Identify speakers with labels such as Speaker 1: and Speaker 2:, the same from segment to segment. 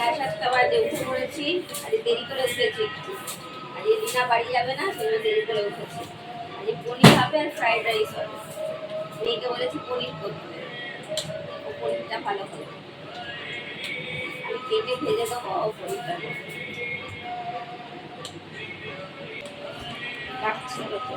Speaker 1: সাড়ে সাতটা বাজে উঠে পড়েছি আজ দেরি করে উঠেছি একটু। আজ দিনা বাড়ি যাবে না, সেজন্য দেরি করে উঠেছি। আজ পনির হবে আর ফ্রাইড রাইস হবে। মেয়েকে বলেছি পনির করতে। ও পনিরটা ভালো করে আমি কেটে ভেজে দেবো, ও পনিরটা করবে। রাখছি ওকে।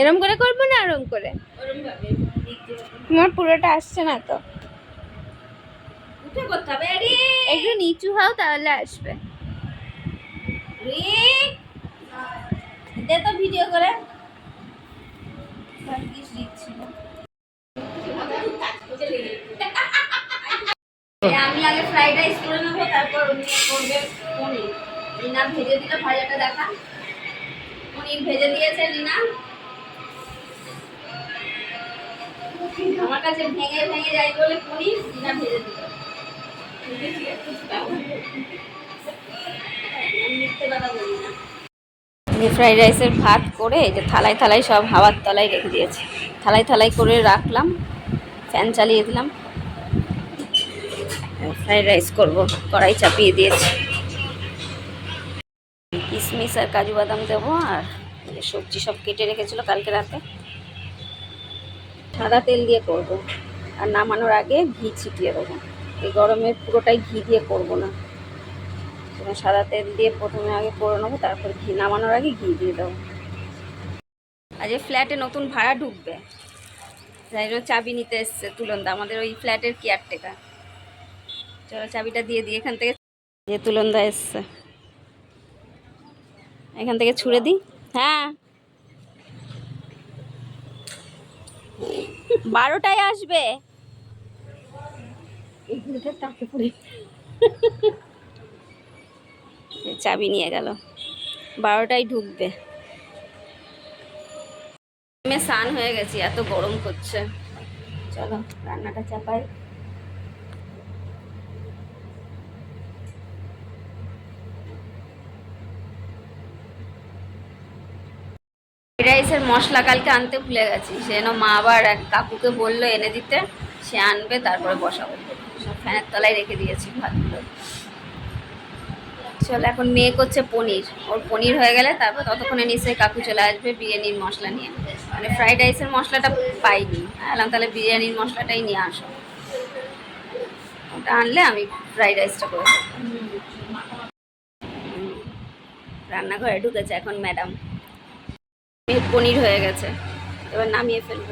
Speaker 2: এরম করে করব না এরম করে? তোমার পুরোটা আসছে না তো। একটু নিচু হও তাহলে আসবে।
Speaker 1: দে তো ভিডিও করে। আমি আগে ফ্রাইড রাইস করে নেব তারপর করবে পনির। রিনা ভেজে দিল ভাজাটা দেখা। পনির ভেজে দিয়েছে রিনা। আমার কাছে ভেঙে ভেঙে যায় বলে রিনা ভেজে দিল। ফ্রাইড রাইসের ভাত করে যে থালায় থালায় সব হাওয়ার তলায় রেখে দিয়েছি। থালায় থালায় করে রাখলাম, ফ্যান চালিয়ে দিলাম। ফ্রাইড রাইস করব, কড়াই চাপিয়ে দিয়েছি। কিশমিশ আর কাজু বাদাম দেবো আর সবজি সব কেটে রেখেছিল কালকে রাতে। সাদা তেল দিয়ে করব। আর নামানোর আগে ঘি ছিটিয়ে দেবো। এই গরমে পুরোটাই ঘি দিয়ে করব না। সাদা তেল দিয়ে প্রথমে আগে করে নেব, তারপর ঘি নামানোর আগে ঘি দিয়ে দেবো। আজ ফ্ল্যাটে নতুন ভাড়া ঢুকবে। যাই হোক, চাবি নিতে এসছে তুলন্দা, আমাদের ওই ফ্ল্যাটের কেয়ারটেকার। চলো চাবিটা দিয়ে দিই, এখান থেকে যে তুলন্দা এসছে। এখান থেকে ছুড়ে দিই। হ্যাঁ। বারোটায় আসবে। চাবি নিয়ে গেল। বারোটায় ঢুকবে। স্নান হয়ে গেছি, এত গরম করছে। চলো, রান্নাটা চাপাই। রাইসের মশলা কালকে আনতে ভুলে গেছি। সেজন্য মা আবার এক কাকুকে বলল, এনে দিতে। সে আনবে, তারপরে বসাবো। সব ফ্যানের তলায় রেখে দিয়েছি ভাতগুলো। চলো, এখন মেয়ে করছে পনির। ওর পনির হয়ে গেলে তারপর ততক্ষণে নিশ্চয়ই কাকু চলে আসবে বিরিয়ানির মশলা নিয়ে। মানে ফ্রাইড রাইসের মশলাটা পাইনি। আলাম তাহলে বিরিয়ানির মশলাটাই নিয়ে আসো। ওটা আনলে আমি ফ্রাইড রাইসটা করে রান্নাঘরে ঢুকেছে এখন ম্যাডাম পনির হয়ে গেছে। এবার নামিয়ে ফেলব।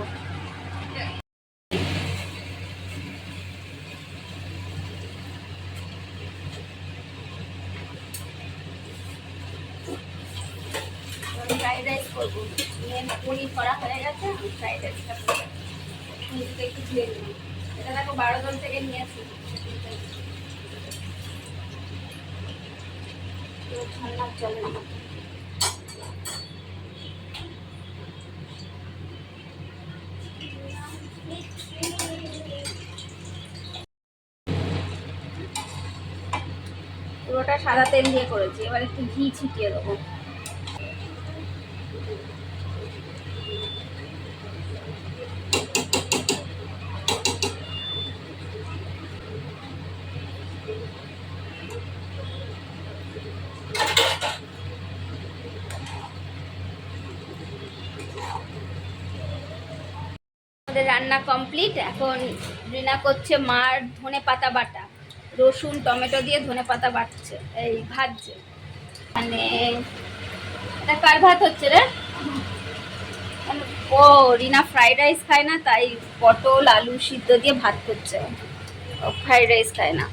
Speaker 1: ফ্রাইড রাইস করব। পনির হয়ে গেছে এটা দেখো বারো থেকে নিয়েছি। তো ঠান্ডা চলে। পুরোটা সাদা তেল দিয়ে করেছি, এবার একটু ঘি ছিটিয়ে দেবো। রান্না কমপ্লিট এখন রিনা করছে মার ধনে পাতা বাটা। রসুন, টমেটো দিয়ে ধনে পাতা বাটছে, এই ভাজছে। মানে এটা কার ভাত হচ্ছে রে? ও, রিনা ফ্রাইড রাইস খায় না, তাই পটল, আলু সিদ্ধ দিয়ে ভাত করছে। ফ্রাইড রাইস খায় না।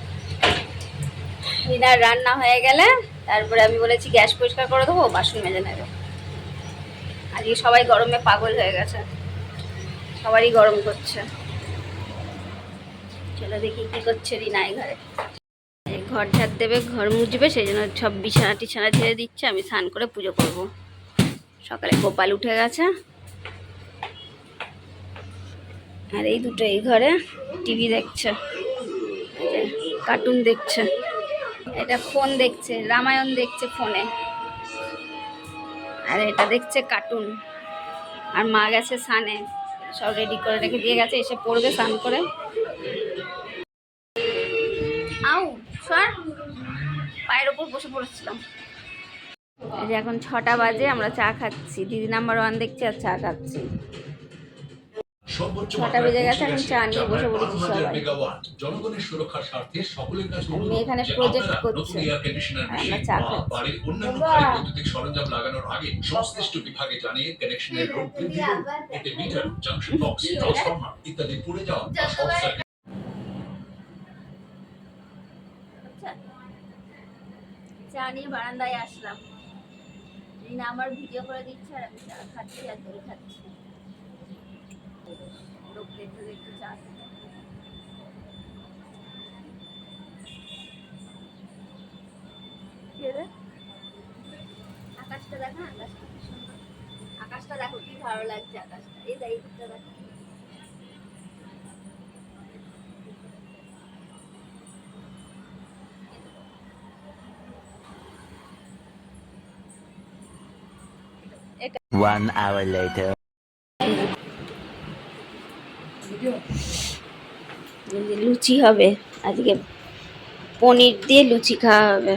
Speaker 1: রিনার রান্না হয়ে গেলে তারপরে আমি বলেছি গ্যাস পরিষ্কার করে দেবো, বাসন মেজে নেবে। আজকে সবাই গরমে পাগল হয়ে গেছে। সবারই গরম করছে। চলো দেখি কি করছে রিনা এই ঘরে। ঘর ঝাড় দেবে, ঘর মুছবে, সেই জন্য সব বিছানা টিছানা ছেড়ে দিচ্ছে, আমি স্নান করে পুজো করব। সকালে গোপাল উঠে গেছে। আর এই দুটো এই ঘরে টিভি দেখছে কার্টুন দেখছে, এটা ফোন দেখছে, রামায়ণ দেখছে ফোনে। আর এটা দেখছে কার্টুন। আর মা গেছে সানে সব রেডি করে রেখে দিয়ে গেছে, এসে পড়বে স্নান করে। পায়ের ওপর বসে পড়েছিলাম। এই যে এখন ছটা বাজে আমরা চা খাচ্ছি। দিদি নাম্বার ওয়ান দেখছি আর চা খাচ্ছি।
Speaker 3: ছটা বেজে গেছে এখন চা নিয়ে বসে পড়েছি সবাই।
Speaker 1: জনগণের
Speaker 3: সুরক্ষার স্বার্থে সকলের কাছে
Speaker 1: আর মেয়ে এখানে করছে। আমরা চা খাচ্ছি।
Speaker 3: বাড়ির অন্যান্য বৈদ্যুতিক সরঞ্জাম লাগানোর আগে সংশ্লিষ্ট বিভাগে জানিয়ে কানেকশনের রোগ বৃদ্ধি এতে মিটার জাংশন বক্স ট্রান্সফরমার ইত্যাদি পুড়ে যাওয়া বা শর্ট
Speaker 1: চা নিয়ে বারান্দায় আসলাম। রিনা আমার ভিডিও করে দিচ্ছে আর আমি চা খাচ্ছি আর দই খাচ্ছি। লোক চা? আকাশটা দেখো, আকাশটা আকাশটা দেখো, কি ভালো লাগছে আকাশটা। এই এইটা দেখো।
Speaker 4: One hour later.
Speaker 1: লুচি হবে। আজকে পনির দিয়ে লুচি খাওয়া হবে।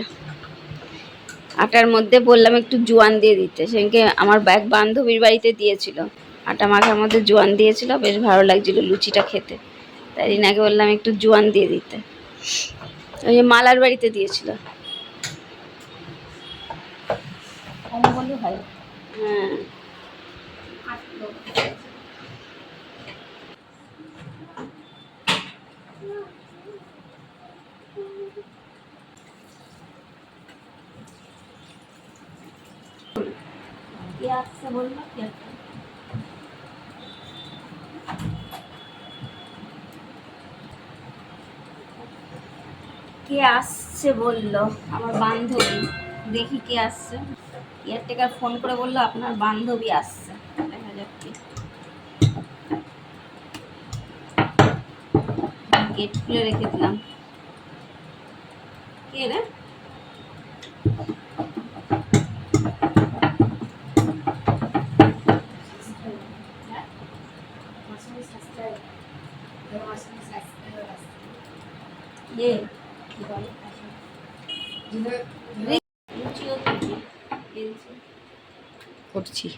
Speaker 1: আটার মধ্যে বললাম একটু জোয়ান দিয়ে দিতে। সেদিনকে আমার ব্যাগ বান্ধবীর বাড়িতে দিয়েছিল। আটা মাখার মধ্যে জোয়ান দিয়েছিল। বেশ ভালো লাগছিল লুচিটা খেতে। তাই রিনাকে বললাম একটু জোয়ান দিয়ে দিতে। ওই যে মালার বাড়িতে দিয়েছিল। হ্যাঁ। আসছে বলল, কে? কে আসছে বলল? আমার বান্ধবী। দেখি কে আসছে। কেয়ারটেকার ফোন করে বলল, আপনার বান্ধবী আসছে। দেখা যাক কি। গেট খুলে রেখে দিলাম। কে রে? ইয়ে। কি বলে করছি
Speaker 5: করছি।